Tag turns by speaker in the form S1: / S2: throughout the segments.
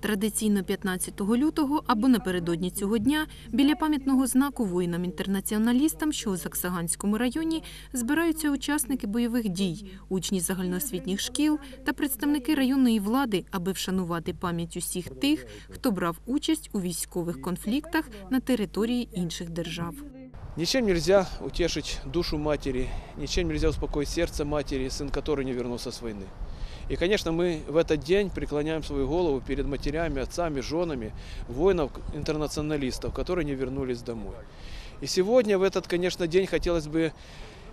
S1: Традиційно 15 лютого або напередодні цього дня біля пам'ятного знаку воїнам-інтернаціоналістам, що у Заксаганському районі збираються учасники бойових дій, учні загальноосвітніх шкіл та представники районної влади, аби вшанувати пам'ять усіх тих, хто брав участь у військових конфліктах на території інших держав.
S2: Ничем нельзя утешить душу матери, ничем нельзя успокоить сердце матери, сын которой не вернулся с войны. И, конечно, мы в этот день преклоняем свою голову перед матерями, отцами, женами воинов-интернационалистов, которые не вернулись домой. И сегодня, в этот, конечно, день хотелось бы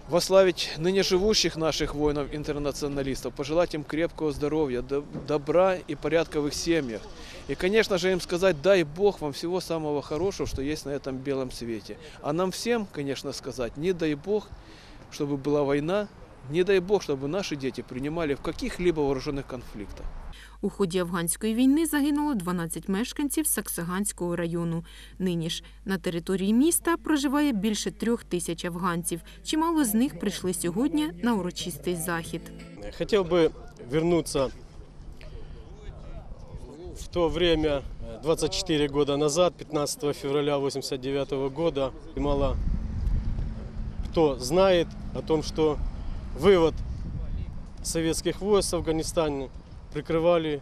S2: вославить ныне живущих наших воинов-интернационалистов, пожелать им крепкого здоровья, до- добра и порядка в их семьях. И, конечно же, им сказать, дай Бог вам всего самого хорошего, что есть на этом белом свете. А нам всем, конечно, сказать, не дай Бог, чтобы была война, не дай Бог, чтобы наши дети принимали в каких-либо вооруженных конфликтах.
S1: У ході афганської війни загинуло 12 мешканців Саксаганського району. Нині ж на території міста проживає більше трьох тисяч афганців. Чимало з них прийшли сьогодні на урочистий захід.
S3: Хотел бы вернуться в то время, э, 24 года назад, 15 февраля 1989 года. И Мало кто знает о том, что Вывод советских войск с Афганистана прикрывали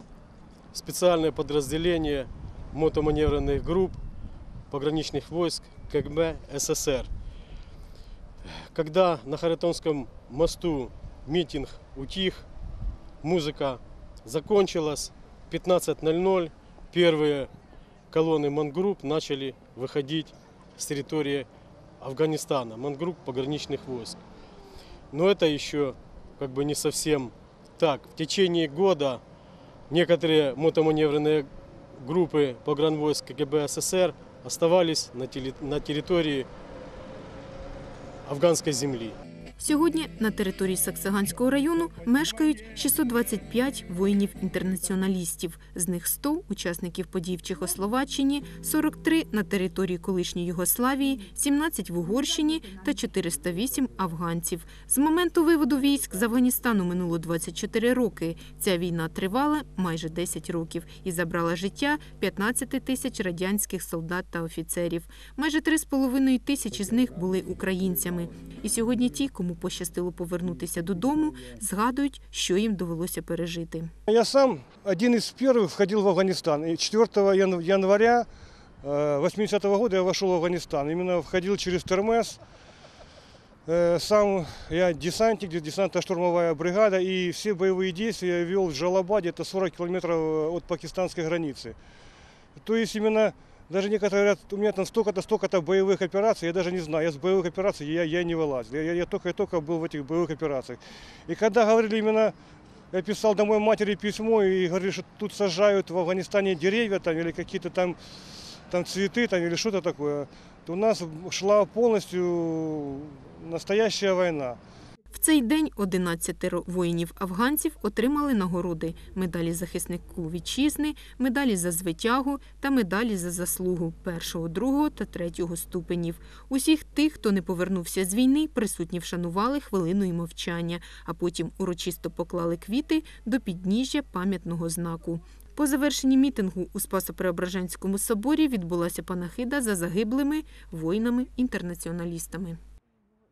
S3: специальное подразделение мотоманевренных групп пограничных войск КГБ СССР. Когда на Харатонском мосту митинг утих, музыка закончилась, 15.00 первые колонны Мангрупп начали выходить с территории Афганистана, Мангрупп пограничных войск. Но это еще как бы не совсем так. В течение года некоторые мотоманевренные группы погранвойск КГБ СССР оставались на, на территории афганской земли.
S1: Сьогодні на території Саксаганського району мешкають 625 воїнів-інтернаціоналістів. З них 100 – учасників подій в Чехословаччині, 43 – на території колишньої Югославії, 17 – в Угорщині та 408 – афганців. З моменту виводу військ з Афганістану минуло 24 роки. Ця війна тривала майже 10 років і забрала життя 15 тисяч радянських солдат та офіцерів. Майже 3,5 тисячі з них були українцями. І сьогодні ті, кому пощастило повернутися додому, згадують, що їм довелося пережити.
S4: Я сам один из первых входил в Афганистан. И 4 ян- января 80 года я вошел в Афганистан. Именно входил через Термес. Э, Сам я десантник, десантно-штурмовая бригада, и все боевые действия я вел в Джалабаде, это 40 километров э, от пакистанской границы. То есть именно, даже некоторые говорят, у меня там столько-то, столько-то боевых операций, я даже не знаю, я с боевых операций я, я не вылазил, я, я только, я только был в этих боевых операциях. И когда говорили именно я писал домой матери письмо и говорили, что тут сажают в Афганистане деревья там или какие-то там, там цветы там или что-то такое. То у нас шла полностью настоящая война.
S1: Цей день 11 воїнів-афганців отримали нагороди – медалі захиснику вітчизни, медалі за звитягу та медалі за заслугу першого, другого та третього ступенів. Усіх тих, хто не повернувся з війни, присутні вшанували хвилиною мовчання, а потім урочисто поклали квіти до підніжжя пам'ятного знаку. По завершенні мітингу у Спасо-Преображенському соборі відбулася панахида за загиблими воїнами-інтернаціоналістами.